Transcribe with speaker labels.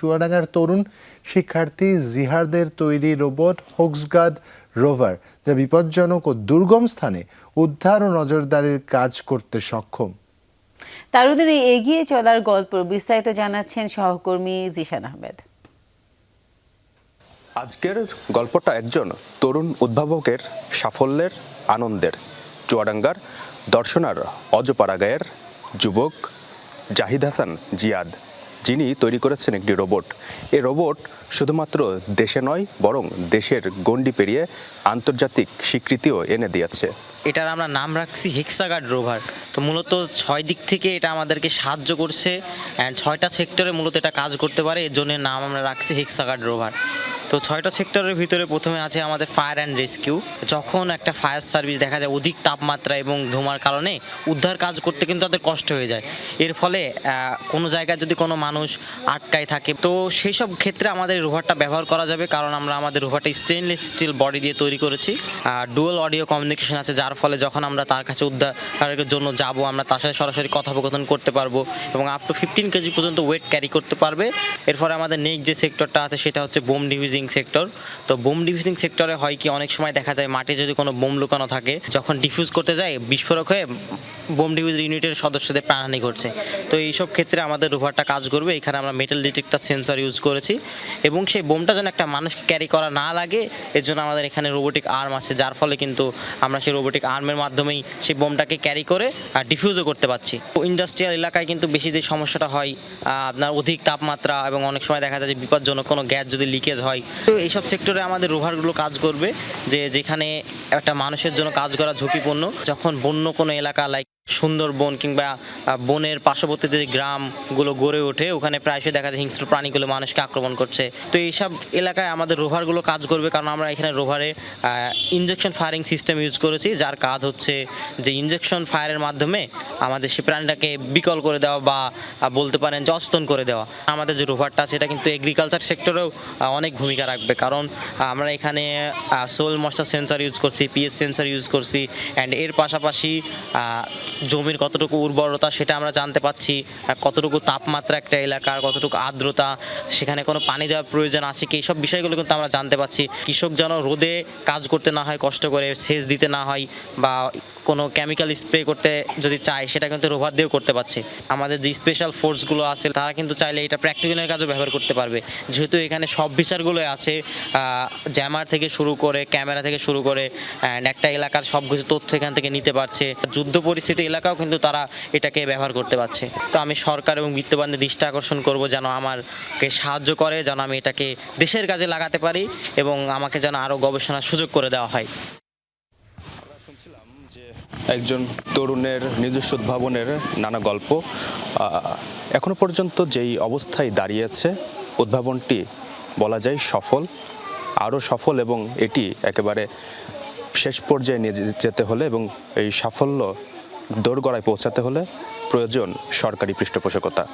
Speaker 1: চুয়াডাঙ্গার তরুণ শিক্ষার্থী জিহারদের তৈরি রোবট হোক্সগার্ড রোভার যা বিপজ্জনক ও দুর্গম স্থানে উদ্ধার ও নজরদারির কাজ করতে সক্ষম।
Speaker 2: তারুদের এই এগিয়ে চলার গল্প বিস্তারিত জানাচ্ছেন সহকর্মী জিশান আহমেদ।
Speaker 3: আজকের গল্পটা একজন তরুণ উদ্ভাবকের সাফল্যের আনন্দের। চুয়াডাঙ্গার দর্শনার অজপাড়াগায়ের যুবক জাহিদ হাসান জিয়াদ যিনি তৈরি করেছেন একটি রোবট। এই রোবট শুধুমাত্র দেশে নয়, বরং দেশের গণ্ডি পেরিয়ে আন্তর্জাতিক স্বীকৃতিও এনে দিয়েছে।
Speaker 4: এটার আমরা নাম রাখছি হেক্সাগার্ড রোভার। তো মূলত ছয় দিক থেকে এটা আমাদেরকে সাহায্য করছে অ্যান্ড ছয়টা সেক্টরে মূলত এটা কাজ করতে পারে, এর জন্য নাম আমরা রাখছি হেক্সাগার্ড রোভার। তো ছয়টা সেক্টরের ভিতরে প্রথমে আছে আমাদের ফায়ার অ্যান্ড রেস্কিউ যখন একটা ফায়ার সার্ভিস দেখা যায় অধিক তাপমাত্রা এবং ধোঁয়ার কারণে উদ্ধার কাজ করতে কিন্তু তাদের কষ্ট হয়ে যায়। এর ফলে কোনো জায়গায় যদি কোনো মানুষ আটকায় থাকে, তো সেই সব ক্ষেত্রে আমাদের রোভারটা ব্যবহার করা যাবে, কারণ আমরা আমাদের রোভারটা স্টেনলেস স্টিল বডি দিয়ে তৈরি করেছি। আর ডুয়াল অডিও কমিউনিকেশন আছে, যার ফলে যখন আমরা তার কাছে উদ্ধারের জন্য যাব, আমরা তার সাথে সরাসরি কথোপকথন করতে পারব এবং আপ টু ফিফটিন কেজি পর্যন্ত ওয়েট ক্যারি করতে পারবে। এরপরে আমাদের নেক্সট যে সেক্টরটা আছে, সেটা হচ্ছে বোম ডিভিজিং সেক্টর। তো বোম ডিফিউজিং সেক্টরে হয় কি, অনেক সময় দেখা যায় মাঠে যদি কোনো বোম লুকানো থাকে, যখন ডিফিউজ করতে যায়, বিস্ফোরক হয়ে বোম ডিভিজ ইউনিটের সদস্যদের প্রাণহানি ঘটছে। তো এইসব ক্ষেত্রে আমাদের রোভারটা কাজ করবে। এখানে আমরা মেটাল ডিটেক্টর সেন্সর ইউজ করেছি এবং সেই বোমটা যেন একটা মানুষকে ক্যারি করা না লাগে, এর জন্য আমাদের এখানে রোবোটিক আর্ম আছে, যার ফলে কিন্তু আমরা সেই রোবোটিক আর্মের মাধ্যমেই সেই বোমটাকে ক্যারি করে ডিফিউজও করতে পারছি। ইন্ডাস্ট্রিয়াল এলাকায় কিন্তু বেশি যে সমস্যাটা হয় আপনার অধিক তাপমাত্রা এবং অনেক সময় দেখা যায় যে বিপজ্জনক কোনো গ্যাস যদি লিকেজ হয়। তো এইসব সেক্টরে আমাদের রোভারগুলো কাজ করবে, যে যেখানে একটা মানুষের জন্য কাজ করা ঝুঁকিপূর্ণ। যখন বন্য কোনো এলাকা লাইক সুন্দরবন কিংবা বনের পার্শ্ববর্তীতে যে গ্রামগুলো গড়ে ওঠে, ওখানে প্রায়শই দেখা যায় হিংস্র প্রাণীগুলো মানুষকে আক্রমণ করছে। তো এইসব এলাকায় আমাদের রোভারগুলো কাজ করবে কারণ আমরা এখানে রোভারে ইনজেকশন ফায়ারিং সিস্টেম ইউজ করেছি, যার কাজ হচ্ছে যে ইঞ্জেকশন ফায়ারের মাধ্যমে আমাদের সে প্রাণীটাকে বিকল করে দেওয়া বা বলতে পারেন যে অস্তন করে দেওয়া। আমাদের যে রোভারটা সেটা কিন্তু এগ্রিকালচার সেক্টরেও অনেক ভূমিকা রাখবে। কারণ আমরা এখানে সোল মশা সেন্সার ইউজ করছি পিএস সেন্সার ইউজ করছি অ্যান্ড এর পাশাপাশি জমির কতটুকু উর্বরতা সেটা আমরা জানতে পাচ্ছি কতটুকু তাপমাত্রা একটা এলাকার, কতটুকু আর্দ্রতা, সেখানে কোনো পানি দেওয়ার প্রয়োজন আছে কি? সব বিষয়গুলো কিন্তু আমরা জানতে পাচ্ছি। কৃষক যেন রোদে কাজ করতে না হয়, কষ্ট করে সেচ দিতে না হয়, বা কোনো কেমিক্যাল স্প্রে করতে যদি চায়, সেটা কিন্তু রোভার দিয়েও করতে পারছে। আমাদের যে স্পেশাল ফোর্সগুলো আছে, তারা কিন্তু চাইলে এটা প্র্যাকটিক্যালের কাজও ব্যবহার করতে পারবে। যেহেতু এখানে সব বিচারগুলোই আছে জ্যামার থেকে শুরু করে ক্যামেরা থেকে শুরু করে অ্যান্ড একটা এলাকার সব কিছু তথ্য এখান থেকে নিতে পারছে। যুদ্ধ পরিস্থিতি এলাকাও কিন্তু তারা এটাকে ব্যবহার করতে পারছে। তো আমি সরকার এবং বিত্তবানদের দৃষ্টি আকর্ষণ করব, যেন আমারকে সাহায্য করে, যেন আমি এটাকে দেশের কাজে লাগাতে পারি, এবং আমাকে যেন আরও গবেষণার সুযোগ করে দেওয়া হয়।
Speaker 3: একজন তরুণের নিজস্ব উদ্ভাবনের নানা গল্প। এখনও পর্যন্ত যেই অবস্থায় দাঁড়িয়েছে, উদ্ভাবনটি বলা যায় সফল। আরও সফল এবং এটি একেবারে শেষ পর্যায়ে নিয়ে যেতে হলে এবং এই সাফল্য দোরগড়ায় পৌঁছাতে হলে প্রয়োজন সরকারি পৃষ্ঠপোষকতা।